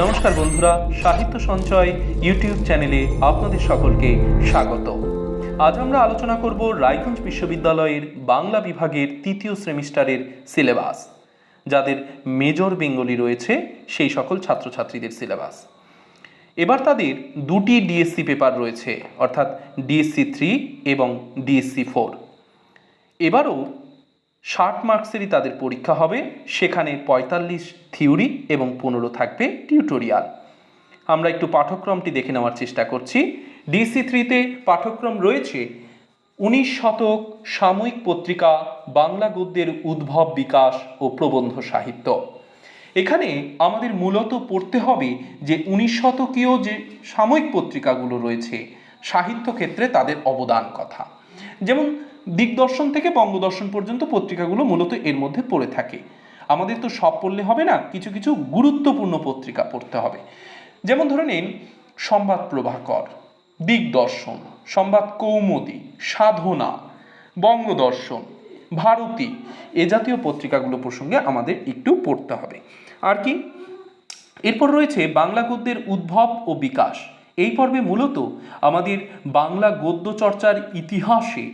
নমস্কার বন্ধুরা, সাহিত্য সঞ্চয় ইউটিউব চ্যানেলে আপনাদের সকলকে স্বাগত। আজ আমরা আলোচনা করব রায়গঞ্জ বিশ্ববিদ্যালয়ের বাংলা বিভাগের তৃতীয় সেমিস্টারের সিলেবাস, যাদের মেজর বেঙ্গলি রয়েছে, সেই সকল ছাত্রছাত্রীদের সিলেবাস। এবার তাদের দুটি ডিএসসি পেপার রয়েছে, অর্থাৎ ডিএসসি থ্রি এবং ডিএসসি ফোর। এবারও ষাট মার্কসেরই তাদের পরীক্ষা হবে। সেখানে পঁয়তাল্লিশ থিওরি এবং পনেরো থাকবে টিউটোরিয়াল। আমরা একটু পাঠ্যক্রমটি দেখে নেওয়ার চেষ্টা করছি। ডিসি থ্রিতে পাঠ্যক্রম রয়েছে। উনিশ শতক সাময়িক পত্রিকা, বাংলা গদ্যের উদ্ভব, বিকাশ ও প্রবন্ধ সাহিত্য। এখানে আমাদের মূলত পড়তে হবে যে উনিশ শতকীয় যে সাময়িক পত্রিকাগুলো রয়েছে, সাহিত্য ক্ষেত্রে তাদের অবদান কথা। যেমন দিগদর্শন থেকে বঙ্গদর্শন পর্যন্ত পত্রিকাগুলো মূলত এর মধ্যে পড়ে থাকে। আমাদের তো সব পড়লে হবে না, কিছু কিছু গুরুত্বপূর্ণ পত্রিকা পড়তে হবে। যেমন ধরে নিন, সংবাদ প্রভাকর, দিগদর্শন, সংবাদ কৌমুদী, সাধনা, বঙ্গদর্শন, ভারতী, এ জাতীয় পত্রিকাগুলো প্রসঙ্গে আমাদের একটু পড়তে হবে। আর কি? এরপর রয়েছে বাংলা গদ্যের উদ্ভব ও বিকাশ। এই পর্বে মূলত আমাদের বাংলা গদ্য চর্চার ইতিহাসে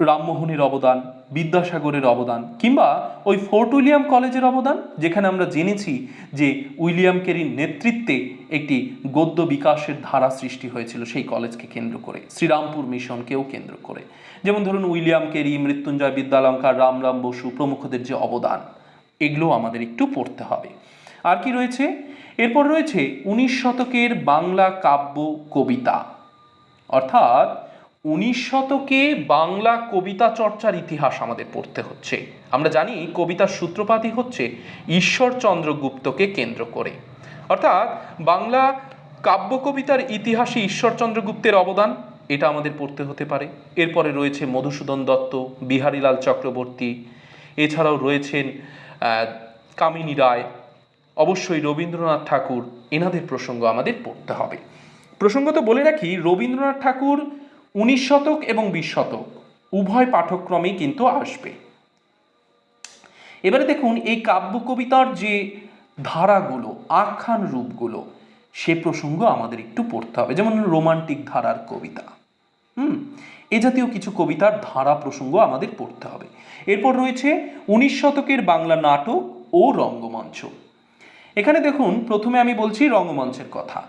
রামমোহনের অবদান, বিদ্যাসাগরের অবদান কিংবা ওই ফোর্ট উইলিয়াম কলেজের অবদান, যেখানে আমরা জেনেছি যে উইলিয়াম কেরির নেতৃত্বে একটি গদ্য বিকাশের ধারা সৃষ্টি হয়েছিল সেই কলেজকে কেন্দ্র করে, শ্রীরামপুর মিশনকেও কেন্দ্র করে। যেমন ধরুন উইলিয়াম কেরি, মৃত্যুঞ্জয় বিদ্যালঙ্কার, রামরাম বসু প্রমুখদের যে অবদান এগুলো আমাদের একটু পড়তে হবে। আর কি রয়েছে? এরপর রয়েছে উনিশ শতকের বাংলা কাব্য কবিতা। অর্থাৎ উনিশ শতকে বাংলা কবিতা চর্চার ইতিহাস আমাদের পড়তে হচ্ছে। আমরা জানি কবিতার সূত্রপাতই হচ্ছে ঈশ্বরচন্দ্র গুপ্তকে কেন্দ্র করে। অর্থাৎ বাংলা কাব্য কবিতার ইতিহাসে ঈশ্বরচন্দ্র গুপ্তের অবদান, এটা আমাদের পড়তে হতে পারে। এরপরে রয়েছে মধুসূদন দত্ত, বিহারীলাল চক্রবর্তী, এছাড়াও রয়েছেন কামিনী রায় অবশ্যই রবীন্দ্রনাথ ঠাকুর এনাদের প্রসঙ্গ আমাদের পড়তে হবে। প্রসঙ্গত বলে রাখি, রবীন্দ্রনাথ ঠাকুর উনিশ শতক এবং বিশ শতক, উভয় পাঠক্রমেই কিন্তু আসবে। এবারে দেখুন, এই কাব্য কবিতার যে ধারাগুলো, আখ্যান রূপগুলো, সে প্রসঙ্গ আমাদের একটু পড়তে হবে। যেমন রোমান্টিক ধারার কবিতা, হুম? এ জাতীয় কিছু কবিতার ধারা প্রসঙ্গ আমাদের পড়তে হবে। এরপর রয়েছে উনিশ শতকের বাংলা নাটক ও রঙ্গমঞ্চ। এখানে দেখুন, প্রথমে আমি বলছি রঙ্গমঞ্চের কথা।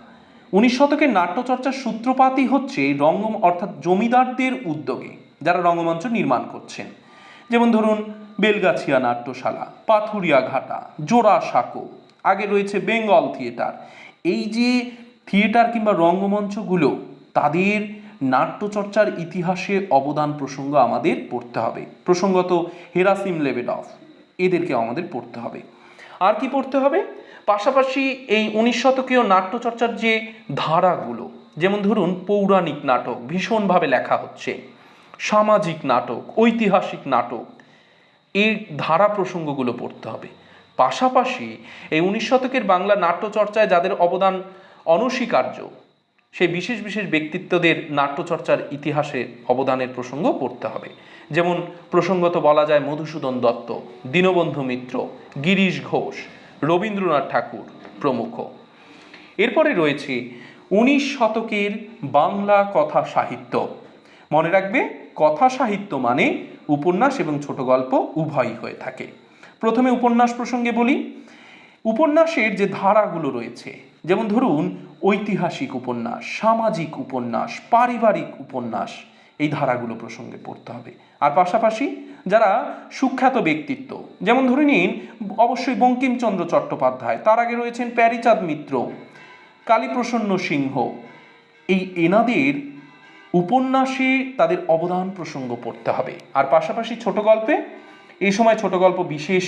উনিশ শতকের নাট্যচর্চার সূত্রপাতই হচ্ছে রঙ্গ অর্থাৎ জমিদারদের উদ্যোগে যারা রঙ্গমঞ্চ নির্মাণ করছেন। যেমন ধরুন, বেলগাছিয়া নাট্যশালা পাথুরিয়া ঘাটা জোড়া সাঁকো আগে রয়েছে বেঙ্গল থিয়েটার। এই যে থিয়েটার কিংবা রঙ্গমঞ্চগুলো, তাদের নাট্যচর্চার ইতিহাসে অবদান প্রসঙ্গ আমাদের পড়তে হবে। প্রসঙ্গত হেরাসিম লেবেডফ এদেরকে আমাদের পড়তে হবে। আর কি পড়তে হবে? পাশাপাশি এই উনিশ শতকীয় নাট্যচর্চার যে ধারাগুলো, যেমন ধরুন পৌরাণিক নাটক, ভীষণভাবে লেখা হচ্ছে, সামাজিক নাটক, ঐতিহাসিক নাটক এই ধারা প্রসঙ্গগুলো পড়তে হবে। পাশাপাশি এই উনিশ শতকের বাংলা নাট্যচর্চায় যাদের অবদান অনস্বীকার্য, সেই বিশেষ বিশেষ ব্যক্তিত্বদের নাট্যচর্চার ইতিহাসে অবদানের প্রসঙ্গ পড়তে হবে। যেমন প্রসঙ্গত বলা যায় মধুসূদন দত্ত, দীনবন্ধু মিত্র, গিরিশ ঘোষ রবীন্দ্রনাথ ঠাকুর প্রমুখ। এরপরে রয়েছে উনিশ শতকের বাংলা কথা সাহিত্য। মনে রাখবে, কথা সাহিত্য মানে উপন্যাস এবং ছোট গল্প উভয়ই হয়ে থাকে। প্রথমে উপন্যাস প্রসঙ্গে বলি, উপন্যাসের যে ধারাগুলো রয়েছে, যেমন ধরুন ঐতিহাসিক উপন্যাস, সামাজিক উপন্যাস, পারিবারিক উপন্যাস এই ধারাগুলো প্রসঙ্গে পড়তে হবে। আর পাশাপাশি যারা সুখ্যাত ব্যক্তিত্ব, যেমন ধরে নিন, অবশ্যই বঙ্কিমচন্দ্র চট্টোপাধ্যায়, তার আগে রয়েছেন প্যারিচাঁদ মিত্র, কালীপ্রসন্ন সিংহ। এই এনাদের উপন্যাসে তাদের অবদান প্রসঙ্গ পড়তে হবে। আর পাশাপাশি ছোট গল্পে, এই সময় ছোট গল্প বিশেষ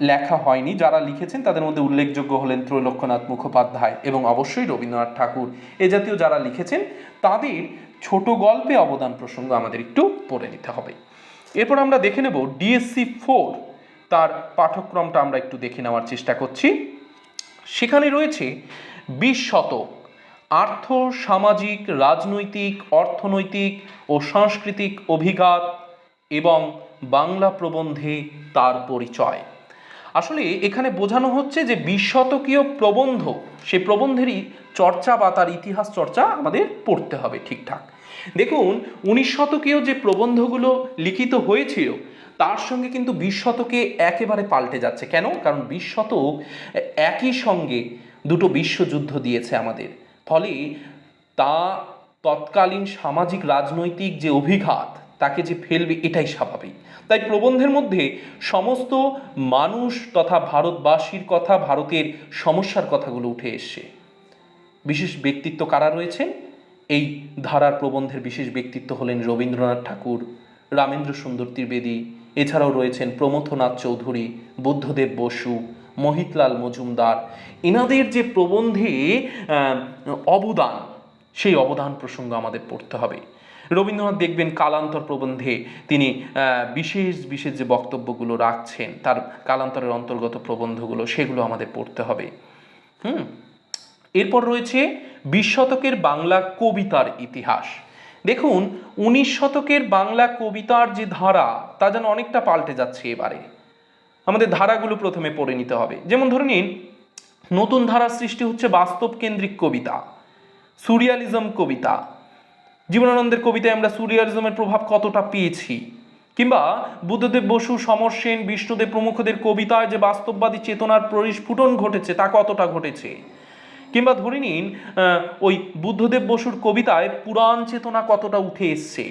লেখা হয়নি। যারা লিখেছেন তাদের মধ্যে উল্লেখযোগ্য হলেন ত্রৈলক্ষ্যনাথ মুখোপাধ্যায় এবং অবশ্যই রবীন্দ্রনাথ ঠাকুর। এ জাতীয় যারা লিখেছেন, তাদের ছোট গল্পে অবদান প্রসঙ্গ আমাদের একটু পড়ে নিতে হবে। এরপর আমরা দেখে নেব ডিএসসি ফোর তার পাঠ্যক্রমটা আমরা একটু দেখে নেওয়ার চেষ্টা করছি। সেখানে রয়েছে বিশ শতক, আর্থ, সামাজিক, রাজনৈতিক, অর্থনৈতিক ও সাংস্কৃতিক অভিঘাত এবং বাংলা প্রবন্ধে তার পরিচয়। আসলে এখানে বোঝানো হচ্ছে যে বিশতকীয় প্রবন্ধ সেই প্রবন্ধেরই চর্চা বা তার ইতিহাস চর্চা আমাদের পড়তে হবে ঠিকঠাক। দেখুন উনিশ শতকীয় যে প্রবন্ধগুলো লিখিত হয়েছিল, তার সঙ্গে কিন্তু বিশ শতকে একেবারে পাল্টে যাচ্ছে। কেন? কারণ বিশ শতক একই সঙ্গে দুটো বিশ্বযুদ্ধ দিয়েছে আমাদের। ফলে তা তৎকালীন সামাজিক রাজনৈতিক যে অভিঘাত তাকে যে ফেলবে এটাই স্বাভাবিক। তাই প্রবন্ধের মধ্যে সমস্ত মানুষ তথা ভারতবাসীর কথা, ভারতের সমস্যার কথাগুলো উঠে এসছে। বিশেষ ব্যক্তিত্ব কারা রয়েছেন এই ধারার প্রবন্ধের বিশেষ ব্যক্তিত্ব হলেন রবীন্দ্রনাথ ঠাকুর, রামেন্দ্র সুন্দর ত্রিবেদী, এছাড়াও রয়েছেন প্রমথনাথ চৌধুরী, বুদ্ধদেব বসু, মহিতলাল মজুমদার। এনাদের যে প্রবন্ধে অবদান সেই অবদান প্রসঙ্গ আমাদের পড়তে হবে। রবীন্দ্রনাথ দেখবেন কালান্তর প্রবন্ধে তিনি বিশেষ বিশেষ যে বক্তব্যগুলো রাখছেন, তার কালান্তরের অন্তর্গত প্রবন্ধগুলো, সেগুলো আমাদের পড়তে হবে। হুম? এরপর রয়েছে বিশ শতকের বাংলা কবিতার ইতিহাস। দেখুন, উনিশ শতকের বাংলা কবিতার যে ধারা, তা যেন অনেকটা পাল্টে যাচ্ছে এবারে। আমাদের ধারাগুলো প্রথমে পড়ে নিতে হবে। যেমন ধরে নিন, নতুন ধারার সৃষ্টি হচ্ছে বাস্তব কেন্দ্রিক কবিতা। সুরিয়ালিজম কবিতা। জীবনানন্দের কবিতায় আমরা সুরিয়ালিজমের প্রভাব কতটা পেয়েছি? কিংবা বুদ্ধদেব বসু, সমর সেন, বিষ্ণুদেব প্রমুখদের কবিতায় যে বাস্তববাদী চেতনার পরিস্ফুটন ঘটেছে, তা কতটা ঘটেছে? কিংবা ধরে নিন ওই বুদ্ধদেব বসুর কবিতায় পুরাণ চেতনা কতটা উঠে এসছে?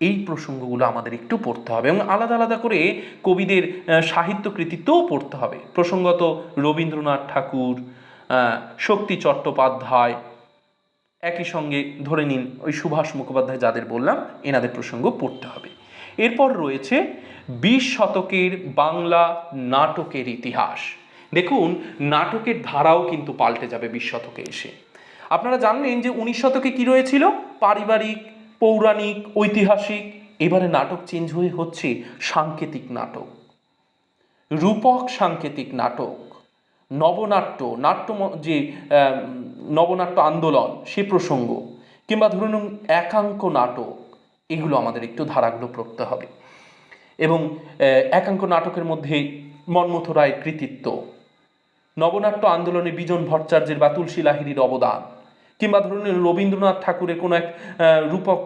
এই প্রসঙ্গগুলো আমাদের একটু পড়তে হবে এবং আলাদা আলাদা করে কবিদের সাহিত্য কৃতিত্বও পড়তে হবে। প্রসঙ্গত রবীন্দ্রনাথ ঠাকুর শক্তি চট্টোপাধ্যায়, একই সঙ্গে ধরে নিন ওই সুভাষ মুখোপাধ্যায় যাদের বললাম, এনাদের প্রসঙ্গ পড়তে হবে। এরপর রয়েছে বিশ শতকের বাংলা নাটকের ইতিহাস। দেখুন, নাটকের ধারাও কিন্তু পাল্টে যাবে বিশ শতকে এসে। আপনারা জানলেন যে উনিশ শতকে কি রয়েছিল? পারিবারিক, পৌরাণিক, ঐতিহাসিক, এবারে নাটক চেঞ্জ হয়ে হচ্ছে সাংকেতিক নাটক। রূপক সাংকেতিক নাটক। নবনাট্য নাট্য যে নবনাট্য আন্দোলন সে প্রসঙ্গ কিংবা ধরুন একাঙ্ক নাটক এগুলো আমাদের একটু ধারাগুলো পড়তে হবে। এবং একাঙ্ক নাটকের মধ্যে মন্মথ রায়ের কৃতিত্ব নবনাট্য আন্দোলনে বিজন ভট্টাচার্যের বা তুলসী লাহিড়ির অবদান কিংবা ধরুন রবীন্দ্রনাথ ঠাকুরের কোনো এক রূপক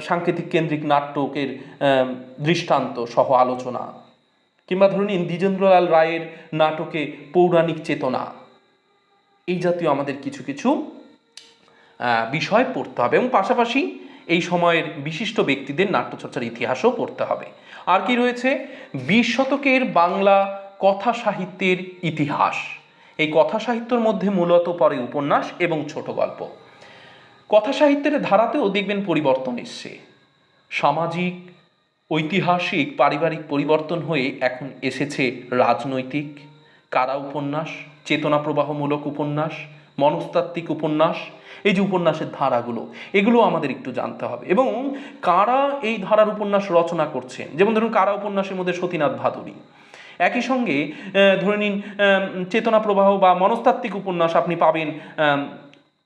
সাংকেতিক কেন্দ্রিক নাটকের আহ, দৃষ্টান্ত সহ আলোচনা। কিংবা ধরুন নিন দ্বিজেন্দ্রলাল রায়ের নাটকে পৌরাণিক চেতনা। এই জাতীয় আমাদের কিছু কিছু বিষয় পড়তে হবে এবং পাশাপাশি এই সময়ের বিশিষ্ট ব্যক্তিদের নাট্যচর্চার ইতিহাসও পড়তে হবে। আর কি রয়েছে? বিশ শতকের বাংলা কথা সাহিত্যের ইতিহাস। এই কথা সাহিত্যের মধ্যে মূলত পরে উপন্যাস এবং ছোট গল্প। কথা সাহিত্যের ধারাতেও দেখবেন পরিবর্তন এসছে। সামাজিক ঐতিহাসিক পারিবারিক পরিবর্তন হয়ে এখন এসেছে রাজনৈতিক, কারা উপন্যাস চেতনা প্রবাহমূলক উপন্যাস, মনস্তাত্ত্বিক উপন্যাস, এই যে উপন্যাসের ধারাগুলো, এগুলো আমাদের একটু জানতে হবে। এবং কারা এই ধারার উপন্যাস রচনা করছেন? যেমন ধরুন, কারা উপন্যাসের মধ্যে সতীনাথ ভাদুরী? একই সঙ্গে ধরে নিন চেতনা প্রবাহ বা মনস্তাত্ত্বিক উপন্যাস আপনি পাবেন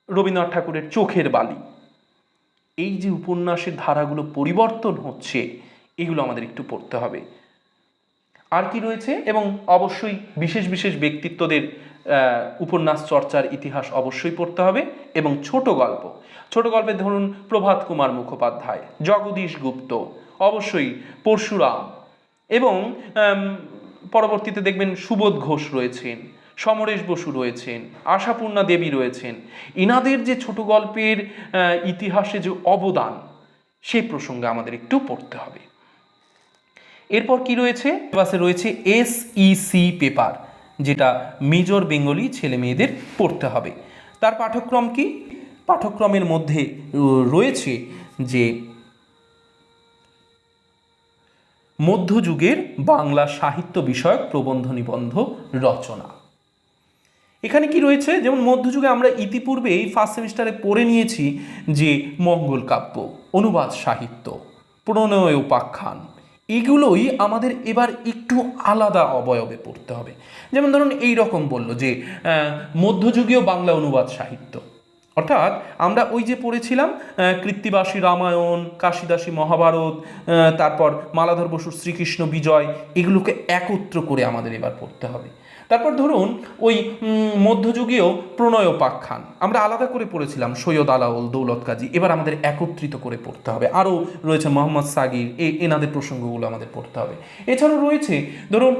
রবীন্দ্রনাথ ঠাকুরের চোখের বালি। এই যে উপন্যাসের ধারাগুলো পরিবর্তন হচ্ছে এগুলো আমাদের একটু পড়তে হবে। আর কি রয়েছে? এবং অবশ্যই বিশেষ বিশেষ ব্যক্তিত্বদের উপন্যাস চর্চার ইতিহাস অবশ্যই পড়তে হবে এবং ছোট গল্প। ছোট গল্পে ধরুন প্রভাত কুমার মুখোপাধ্যায়, জগদীশ গুপ্ত, অবশ্যই পরশুরাম এবং পরবর্তীতে দেখবেন সুবোধ ঘোষ রয়েছেন, সমরেশ বসু রয়েছেন, আশাপূর্ণা দেবী রয়েছেন। ইনাদের যে ছোট গল্পের ইতিহাসে যে অবদান সেই প্রসঙ্গে আমাদের একটু পড়তে হবে। এরপর কি রয়েছে? সিলেবাসে রয়েছে এসইসি পেপার যেটা মেজর বেঙ্গলি ছেলে মেয়েদের পড়তে হবে। তার পাঠ্যক্রম কি? পাঠ্যক্রমের মধ্যে রয়েছে যে মধ্যযুগের বাংলা সাহিত্য বিষয়ক প্রবন্ধ নিবন্ধ রচনা। এখানে কি রয়েছে? যেমন মধ্যযুগে আমরা ইতিপূর্বে এই ফার্স্ট সেমিস্টারে পড়ে নিয়েছি যে মঙ্গল কাব্য, অনুবাদ সাহিত্য, প্রণয় উপাখ্যান। এগুলোই আমাদের এবার একটু আলাদা অবয়বে পড়তে হবে। যেমন ধরুন এই রকম বলল যে মধ্যযুগীয় বাংলা অনুবাদ সাহিত্য। অর্থাৎ আমরা ওই যে পড়েছিলাম কৃত্তিবাসী রামায়ণ, কাশিদাসী মহাভারত তারপর মালাধর বসুর শ্রীকৃষ্ণ বিজয়, এগুলোকে একত্র করে আমাদের এবার পড়তে হবে। তারপর ধরুন ওই মধ্যযুগীয় প্রণয় পাখ্যান আমরা আলাদা করে পড়েছিলাম সৈয়দ আলাউল দৌলত কাজী। এবার আমাদের একত্রিত করে পড়তে হবে। আরও রয়েছে মোহাম্মদ সাগির, এ, এনাদের প্রসঙ্গগুলো আমাদের পড়তে হবে। এছাড়াও রয়েছে, ধরুন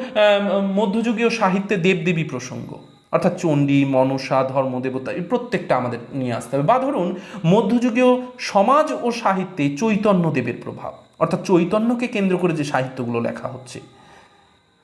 মধ্যযুগীয় সাহিত্যে দেবদেবী প্রসঙ্গ, অর্থাৎ চণ্ডী, মনসা, ধর্মদেবতা, এই প্রত্যেকটা আমাদের নিয়ে আসতে হবে। বা ধরুন, মধ্যযুগীয় সমাজ ও সাহিত্যে চৈতন্যদেবের প্রভাব, অর্থাৎ চৈতন্যকে কেন্দ্র করে যে সাহিত্যগুলো লেখা হচ্ছে।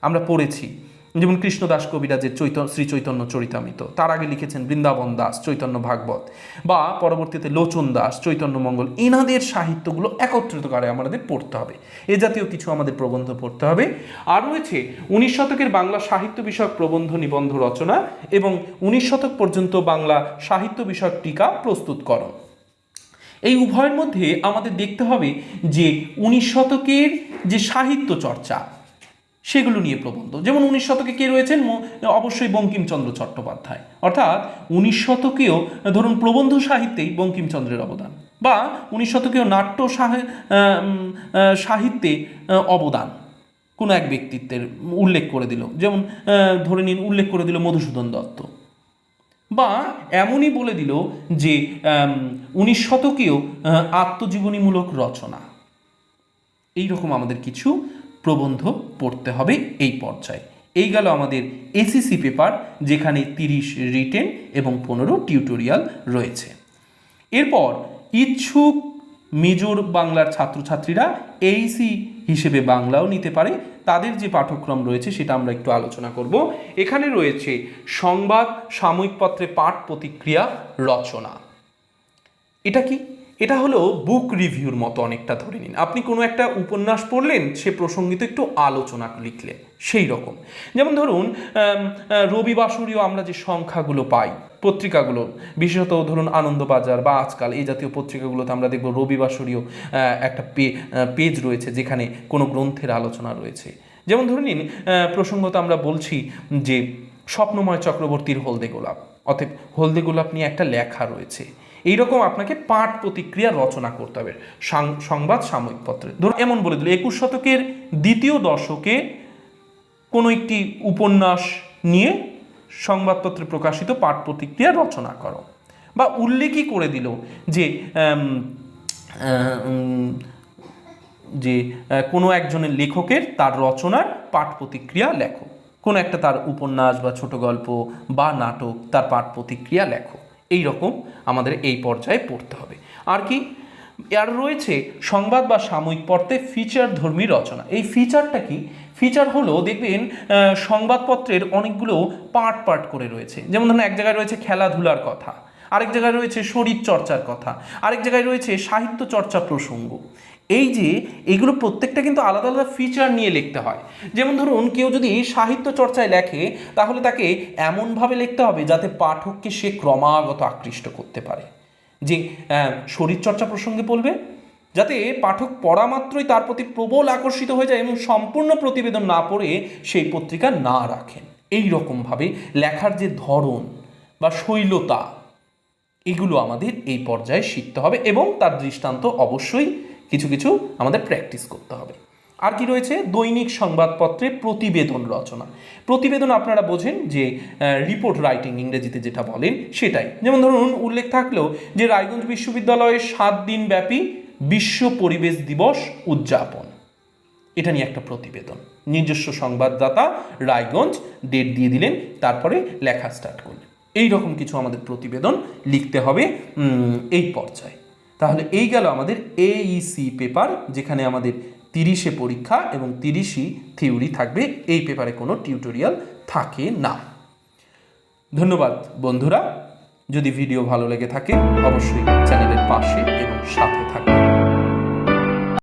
আমরা পড়েছি যেমন কৃষ্ণদাস কবিরাজের চৈতন্য শ্রী চৈতন্য চরিতামিত। তার আগে লিখেছেন বৃন্দাবন দাস, চৈতন্য ভাগবত, বা পরবর্তীতে লোচন দাস, চৈতন্য মঙ্গল। এনাদের সাহিত্যগুলো একত্রিত করে আমাদের পড়তে হবে। এ জাতীয় কিছু আমাদের প্রবন্ধ পড়তে হবে। আর রয়েছে উনিশ শতকের বাংলা সাহিত্য বিষয়ক প্রবন্ধ নিবন্ধ রচনা এবং উনিশ শতক পর্যন্ত বাংলা সাহিত্য বিষয়ক টিকা প্রস্তুত প্রস্তুতকরণ। এই উভয়ের মধ্যে আমাদের দেখতে হবে যে উনিশ শতকের যে সাহিত্য চর্চা সেগুলো নিয়ে প্রবন্ধ। যেমন উনিশ শতকে কে রয়েছেন? অবশ্যই বঙ্কিমচন্দ্র চট্টোপাধ্যায়। অর্থাৎ উনিশ শতকেও, ধরুন প্রবন্ধ সাহিত্যেই বঙ্কিমচন্দ্রের অবদান বা উনিশ শতকেও নাট্য সাহিত্যে অবদান। কোনো এক ব্যক্তিত্বের উল্লেখ করে দিল। যেমন ধরে নিন উল্লেখ করে দিল মধুসূদন দত্ত। বা এমনই বলে দিল যে উনিশ শতকেও আত্মজীবনীমূলক রচনা। এই রকম আমাদের কিছু প্রবন্ধ পড়তে হবে এই পর্যায়ে। এই গেল আমাদের এসিসি পেপার যেখানে তিরিশ রিটেন এবং পনেরো টিউটোরিয়াল রয়েছে। এরপর ইচ্ছুক মেজর বাংলার ছাত্রছাত্রীরা এইসি হিসেবে বাংলাও নিতে পারে। তাদের যে পাঠ্যক্রম রয়েছে সেটা আমরা একটু আলোচনা করব। এখানে রয়েছে সংবাদ সাময়িক পত্রে পাঠ প্রতিক্রিয়া রচনা। এটা কি? এটা হলো বুক রিভিউর মতো অনেকটা ধরে নিন। আপনি কোনো একটা উপন্যাস পড়লেন সে প্রসঙ্গিত একটু আলোচনা লিখলেন সেই রকম। যেমন ধরুন আম, আহ, রবিবাসরীয় আমরা যে সংখ্যাগুলো পাই পত্রিকাগুলো বিশেষত ধরুন আনন্দবাজার বা আজকাল এই জাতীয় পত্রিকাগুলোতে আমরা দেখব রবিবাসরীয় আহ, একটা পেজ রয়েছে যেখানে কোনো গ্রন্থের আলোচনা রয়েছে। যেমন ধরে নিন প্রসঙ্গত আমরা বলছি যে স্বপ্নময় চক্রবর্তীর হলদে গোলাপ। অতএব হলদে গোলাপ নিয়ে একটা লেখা রয়েছে। এইরকম আপনাকে পাঠ প্রতিক্রিয়া রচনা করতে হবে। সংবাদ সাময়িক পত্রে ধরুন, এমন বলে দিল, একুশ শতকের দ্বিতীয় দশকে কোনো একটি উপন্যাস নিয়ে সংবাদপত্রে প্রকাশিত পাঠ প্রতিক্রিয়া রচনা করো। বা উল্লেখই করে দিল যে যে, কোনো একজনের লেখকের তার রচনার পাঠ প্রতিক্রিয়া লেখো। কোনো একটা তার উপন্যাস বা ছোট গল্প বা নাটক তার পাঠ প্রতিক্রিয়া লেখো। এই রকম আমাদের এই পর্যায়ে পড়তে হবে। আর কি? আর রয়েছে সংবাদ বা সাময়িক পত্রে ফিচার ধর্মী রচনা। এই ফিচারটা কি? ফিচার হলো দেখবেন সংবাদপত্রের অনেকগুলো পার্ট পার্ট করে রয়েছে। যেমন ধরুন, এক জায়গায় রয়েছে খেলাধুলার কথা, আরেক জায়গায় রয়েছে শরীর চর্চার কথা, আরেক জায়গায় রয়েছে সাহিত্য চর্চা প্রসঙ্গ। এই যে এগুলো প্রত্যেকটা কিন্তু আলাদা আলাদা ফিচার নিয়ে লিখতে হয়। যেমন ধরুন, কেউ যদি সাহিত্য চর্চায় লেখে, তাহলে তাকে এমনভাবে লিখতে হবে যাতে পাঠককে সে ক্রমাগত আকৃষ্ট করতে পারে। যে শরীরচর্চা প্রসঙ্গে বলবে, যাতে পাঠক পড়া মাত্রই তার প্রতি প্রবল আকর্ষিত হয়ে যায় এবং সম্পূর্ণ প্রতিবেদন না পড়ে সেই পত্রিকা না রাখেন। এই রকমভাবে লেখার যে ধরন বা শৈলতা, এগুলো আমাদের এই পর্যায়ে শিখতে হবে এবং তার দৃষ্টান্ত অবশ্যই কিছু কিছু আমাদের প্র্যাকটিস করতে হবে। আর কি রয়েছে? দৈনিক সংবাদপত্রে প্রতিবেদন রচনা। প্রতিবেদন আপনারা বোঝেন যে রিপোর্ট রাইটিং ইংরেজিতে যেটা বলেন সেটাই। যেমন ধরুন, উল্লেখ থাকলেও যে রায়গঞ্জ বিশ্ববিদ্যালয়ে সাত দিন ব্যাপী বিশ্ব পরিবেশ দিবস উদযাপন। এটা নিয়ে একটা প্রতিবেদন। নিজস্ব সংবাদদাতা রায়গঞ্জ ডেট দিয়ে দিলেন, তারপরে লেখা স্টার্ট করলেন। এই রকম কিছু আমাদের প্রতিবেদন লিখতে হবে এই পর্যায়ে। তাহলে এই গেল আমাদের এইসি পেপার যেখানে আমাদের তিরিশে পরীক্ষা এবং তিরিশই থিওরি থাকবে। এই পেপারে কোনো টিউটোরিয়াল থাকে না। ধন্যবাদ বন্ধুরা। যদি ভিডিও ভালো লেগে থাকে, অবশ্যই চ্যানেলের পাশে এবং সাথে থাকবে